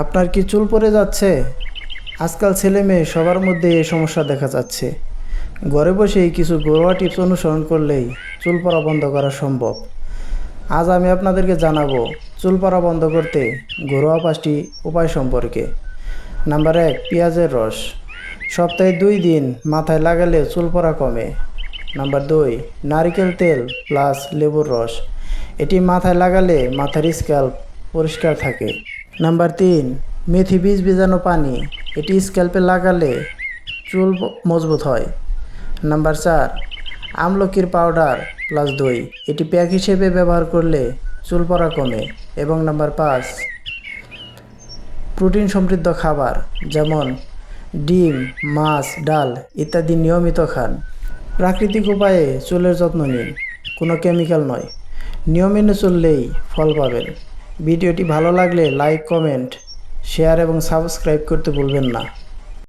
আপনার কি চুল পড়ে যাচ্ছে? আজকাল ছেলে মেয়ে সবার মধ্যে এই সমস্যা দেখা যাচ্ছে। ঘরে বসেই কিছু ঘরোয়া টিপস অনুসরণ করলেই চুল পড়া বন্ধ করা সম্ভব। আজ আমি আপনাদেরকে জানাব চুল পড়া বন্ধ করতে ঘরোয়া পাঁচটি উপায় সম্পর্কে। নাম্বার এক, পেঁয়াজের রস। সপ্তাহে দুই দিন মাথায় লাগালে চুল পড়া কমে। নাম্বার দুই, নারিকেল তেল প্লাস লেবুর রস। এটি মাথায় লাগালে মাথার স্ক্যাল্প পরিষ্কার থাকে। নাম্বার তিন, মেথি বীজ ভেজানো পানি। এটি স্ক্যাল্পে লাগালে চুল মজবুত হয়। নাম্বার চার, আমলকির পাউডার প্লাস দই। এটি প্যাক হিসেবে ব্যবহার করলে চুল পড়া কমে। এবং নাম্বার পাঁচ প্রোটিন সমৃদ্ধ খাবার, যেমন ডিম, মাছ, ডাল ইত্যাদি নিয়মিত খান। প্রাকৃতিক উপায়ে চুলের যত্ন নিন। কোনো কেমিক্যাল নয়। নিয়ম মেনে চললেই ফল পাবেন। ভিডিওটি ভালো লাগলে লাইক কমেন্ট শেয়ার এবং সাবস্ক্রাইব করতে ভুলবেন না।